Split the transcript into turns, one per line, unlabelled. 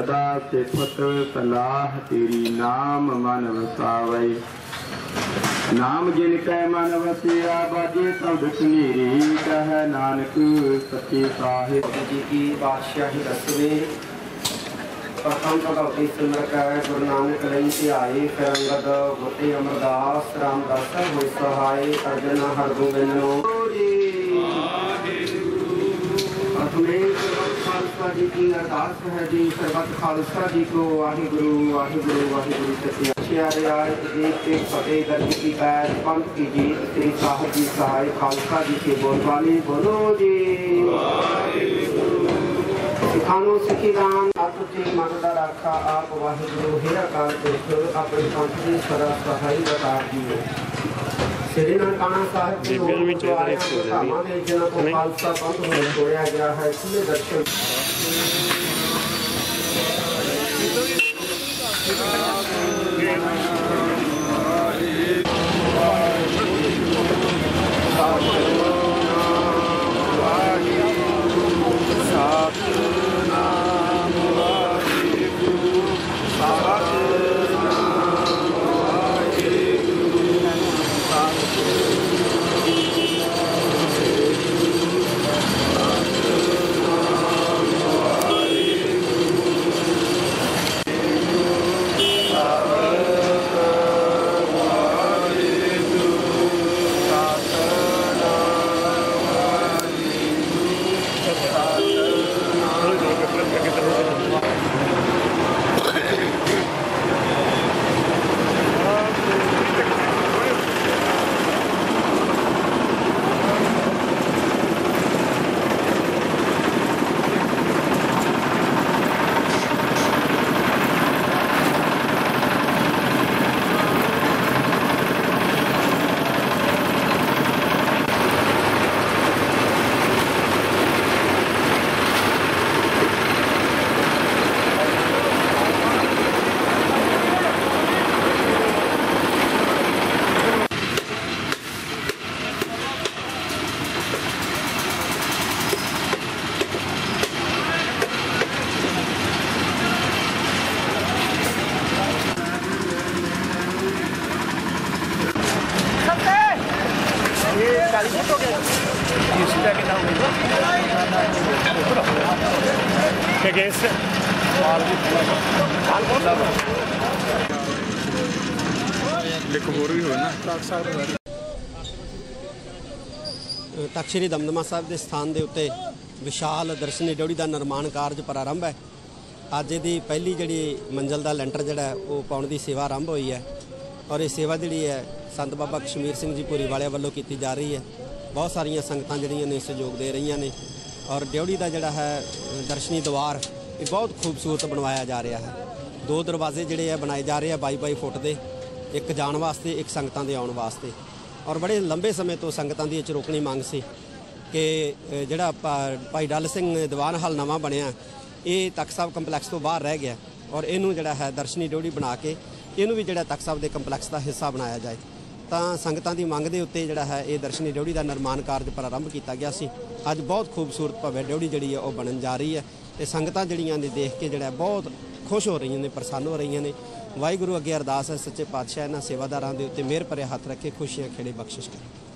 ਸਦਾ ਸਿਫਤ ਸਲਾਹ ਤੇਰੀ ਨਾਮ ਮਨ ਵਸਾਵੇ। ਨਾਮ ਜਿਨ ਕੈ ਮਨ ਵਸਿਆ, ਬਾਜੇ ਸਬਦ ਸੁਨੀਰੀ ਕਹੈ ਨਾਨਕ ਸੱਚੇ ਸਾਹਿਬ
ਜੀ ਕੀ ਬਾਦਸ਼ਾਹੀ ਰਸਵੇ ਪ੍ਰਥਮ ਭਗਵਤੀ ਸਿਮਰ ਕੈ, ਗੁਰੂ ਨਾਨਕ ਲਈ ਧਿਆਏ ਫਿਰ ਅੰਗਦ ਅਮਰਦਾਸ, ਰਾਮਦਾਸ ਹੋਇ ਸਹਾਈ ਅਰਜਨ ਹਰਗੋਬਿੰਦੋ ਅਤਮੇ ਖਾਲਸਾ ਜੀ ਕੀ ਅਰਦਾਸ ਹੈ ਜੀ ਸਰਬੱਤ ਖਾਲਸਾ ਜੀ ਕੋ ਵਾਹਿਗੁਰੂ ਵਾਹਿਗੁਰੂ ਵਾਹਿਗੁਰੂ ਸਤਿ ਸ਼੍ਰੀ ਅਕਾਲ ਜੀ ਤੇ ਫਤਿਹ ਦਰਜ ਕੀ ਪੈਰ ਪੰਥ ਕੀ ਜੀ ਸ੍ਰੀ ਸਾਹਿਬ ਜੀ ਸਹਾਇ ਖਾਲਸਾ ਜੀ ਕੇ ਬੋਲਬਾਣੀ ਬੋਲੋ ਜੀ ਸਿਖਾਨੋ ਸਿੱਖੀਦਾਨ ਆਪ ਤੇ ਮਨ ਦਾ ਰਾਖਾ ਆਪ ਵਾਹਿਗੁਰੂ ਹੈ ਅਕਾਲ ਪੁਰਖ ਆਪਣੇ ਪੰਥ ਦੀ ਸਦਾ ਸਹਾਈ ਬਤਾ ਦਿਓ ਸ੍ਰੀ ਨਨਕਾਣਾ ਸਾਹਿਬ ਜੀ
ਬੀਬੀਆਂ ਵੀ ਚੋਰ
ਦੁਆਰਿਆਂ
ਇਸ ਹੋ
ਦੇ। ਤੋਂ
ਨਹੀਂ।
ਖਾਲਸਾ ਪੰਥ ਨੂੰ ਛੋੜਿਆ ਗਿਆ ਹੈ ਖੁੱਲੇ ਦਰਸ਼ਨ।
Che che ਦੇਖੋ, ਹੋਰ ਵੀ ਹੋਏ ਨਾ।
ਤਖਤ ਸ੍ਰੀ ਦਮਦਮਾ ਸਾਹਿਬ ਦੇ ਸਥਾਨ ਦੇ ਉੱਤੇ ਵਿਸ਼ਾਲ ਦਰਸ਼ਨੀ ਡਿਉੜੀ ਦਾ ਨਿਰਮਾਣ ਕਾਰਜ ਪ੍ਰਾਰੰਭ ਹੈ। ਅੱਜ ਇਹਦੀ ਪਹਿਲੀ ਜਿਹੜੀ ਮੰਜ਼ਲ ਦਾ ਲੈਂਟਰ ਜਿਹੜਾ ਉਹ ਪਾਉਣ ਦੀ ਸੇਵਾ ਆਰੰਭ ਹੋਈ ਹੈ। ਔਰ ਇਹ ਸੇਵਾ ਜਿਹੜੀ ਹੈ ਸੰਤ ਬਾਬਾ ਕਸ਼ਮੀਰ ਸਿੰਘ ਜੀ ਪੂਰੀ ਵਾਲਿਆਂ ਵੱਲੋਂ ਕੀਤੀ ਜਾ ਰਹੀ ਹੈ। ਬਹੁਤ ਸਾਰੀਆਂ ਸੰਗਤਾਂ ਜਿਹੜੀਆਂ ਨੇ ਸਹਿਯੋਗ ਦੇ ਰਹੀਆਂ ਨੇ ਔਰ ਡਿਉੜੀ ਦਾ ਜਿਹੜਾ ਹੈ ਦਰਸ਼ਨੀ ਦੀਵਾਰ ਇਹ ਬਹੁਤ ਖੂਬਸੂਰਤ ਬਣਵਾਇਆ ਜਾ ਰਿਹਾ ਹੈ। ਦੋ ਦਰਵਾਜ਼ੇ ਜਿਹੜੇ ਆ ਬਣਾਏ ਜਾ ਰਹੇ ਆ 22 22 ਫੁੱਟ ਦੇ, ਇੱਕ ਜਾਣ ਵਾਸਤੇ, ਇੱਕ ਸੰਗਤਾਂ ਦੇ ਆਉਣ ਵਾਸਤੇ। ਔਰ ਬੜੇ ਲੰਬੇ ਸਮੇਂ ਤੋਂ ਸੰਗਤਾਂ ਦੀ ਇਹ ਚਰੋਕਣੀ ਮੰਗ ਸੀ ਕਿ ਜਿਹੜਾ ਭਾ- ਭਾਈ ਡੱਲ ਸਿੰਘ ਦੀਵਾਨ ਹਾਲ ਨਵਾਂ ਬਣਿਆ, ਇਹ ਤਖਤ ਸਾਹਿਬ ਕੰਪਲੈਕਸ ਤੋਂ ਬਾਹਰ ਰਹਿ ਗਿਆ ਔਰ ਇਹਨੂੰ ਜਿਹੜਾ ਹੈ ਦਰਸ਼ਨੀ ਡਿਉੜੀ ਬਣਾ ਕੇ ਇਹਨੂੰ ਵੀ ਜਿਹੜਾ ਤਖਤ ਸਾਹਿਬ ਦੇ ਕੰਪਲੈਕਸ ਦਾ ਹਿੱਸਾ ਬਣਾਇਆ ਜਾਏ। ਤਾਂ ਸੰਗਤਾਂ ਦੀ ਮੰਗ ਦੇ ਉੱਤੇ ਜਿਹੜਾ ਹੈ ਇਹ ਦਰਸ਼ਨੀ ਡਿਉੜੀ ਦਾ ਨਿਰਮਾਣ ਕਾਰਜ ਪ੍ਰਾਰੰਭ ਕੀਤਾ ਗਿਆ ਸੀ। ਅੱਜ ਬਹੁਤ ਖੂਬਸੂਰਤ ਭਵਯ ਡਿਉੜੀ ਜਿਹੜੀ ਹੈ ਉਹ ਬਣਨ ਜਾ ਰਹੀ ਹੈ ਤੇ ਸੰਗਤਾਂ ਜਿਹੜੀਆਂ ਨੇ ਦੇਖ ਕੇ ਜਿਹੜਾ ਬਹੁਤ ਖੁਸ਼ ਹੋ ਰਹੀਆਂ ਨੇ, ਪ੍ਰਸੰਨ ਹੋ ਰਹੀਆਂ ਨੇ। ਵਾਹਿਗੁਰੂ ਅੱਗੇ ਅਰਦਾਸ ਹੈ, ਸੱਚੇ ਪਾਤਸ਼ਾਹ ਇਹਨਾਂ ਸੇਵਾਦਾਰਾਂ ਦੇ ਉੱਤੇ ਮਿਹਰ ਭਰਿਆ ਹੱਥ ਰੱਖੇ, ਖੁਸ਼ੀਆਂ ਖੇੜੇ ਬਖਸ਼ਿਸ਼ ਕਰੇ।